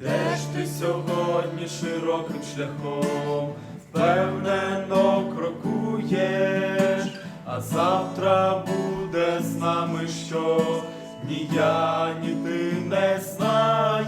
Йдеш ти сьогодні широким шляхом, впевнено крокуєш, а завтра буде з нами що ні я, ні ти не знаєш.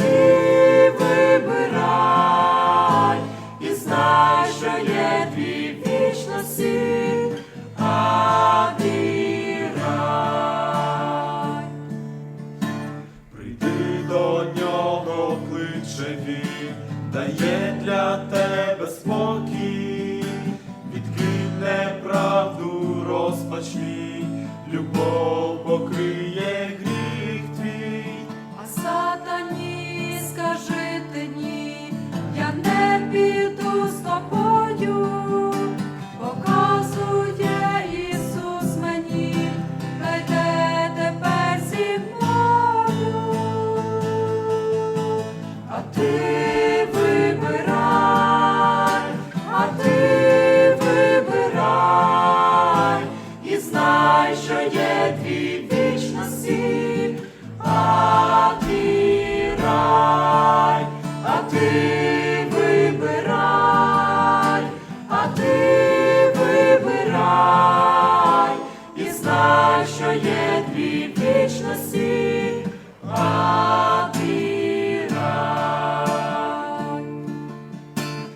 Ти вибирай, і знай, що є вічності, ад і рай. До нього, кличе він, дає для тебе спокій, відкинь неправду, розпачні, любов ти вибирай, а ти вибирай, і знай, що є дві вічності, а ти рай, а ти вибирай, а ти вибирай, і знай, що є дві вічності.